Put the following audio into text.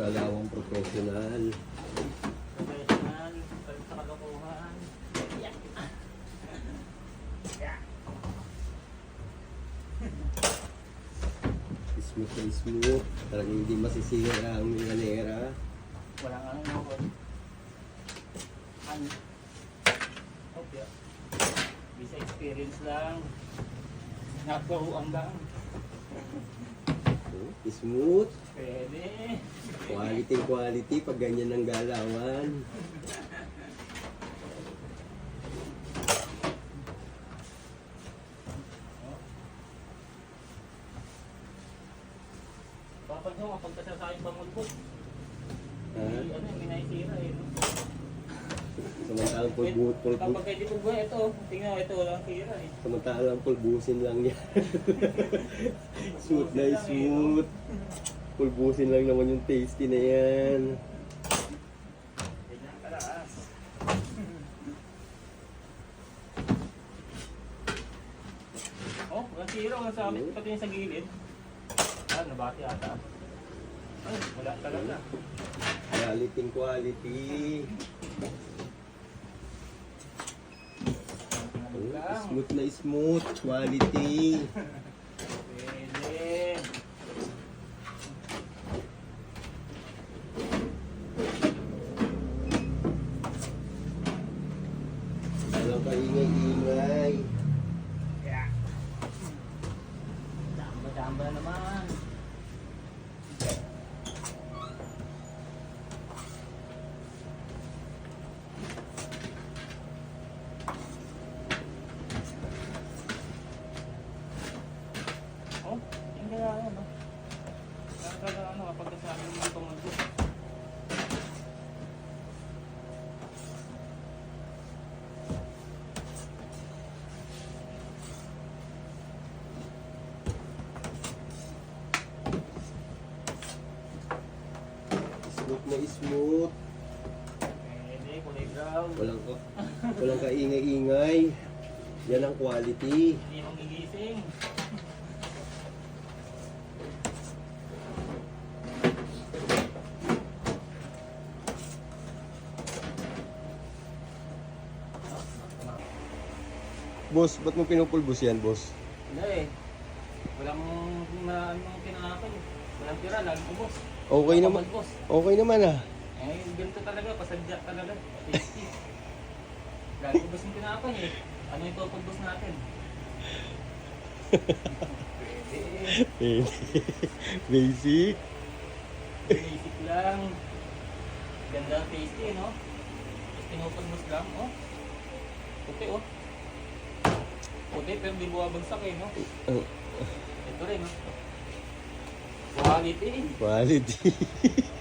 Galawang professional. Professional, kalit sa kalokohan. Yeah. Yeah. Smooth na smooth. Talagang hindi masisira ang milanera. Walang ano mo ko. Ano? Okay. Bisa experience lang. Nagkaruan lang. Smooth. Pwede. Quality quality pag ganyan ang galawan. Nyo, kapag kasasayang pamulbog, Ha? eh, ano, may naisira eh. Samantalang pulbu, pulbu, Kapag hindi ba ito, tingnan mo, ito walang sira eh. samantalang pulbusin lang yan. smooth na smooth. Pulbusin lang naman yung tasty na yan. Ganyan kalaas. oh, walang sira, walang sabit, pati yung sa gilid. Ah, nabati ata. Ay, wala talaga. Quality quality. Ano Oh, lang. Smooth na smooth. Quality. Pwede. Walang kaingay-ingay. Yeah. Damba-damba naman. Oh, yung kaya ano. Nakakaga ano kapag kasama mo itong mag Smooth na smooth. Kulay brown. Walang, walang kaingay-ingay. Yan ang quality. Hindi mo Boss, ba't mo pinupulbos yan, boss? Hindi eh. Walang na anong kinakain. Walang tira, lagi ko boss. Okay naman. boss. Okay naman ah. Eh, ganito talaga, pasadya talaga. Tasty. lagi ko boss yung kinakain eh. Ano yung boss natin? Pwede. Basic. Basic lang. Ganda tasty no? Tapos pinupagmas lang, oh. Puti, oh. Puti, pero di buwabagsak eh, no? Oh, Ito rin, no? Quality. quality.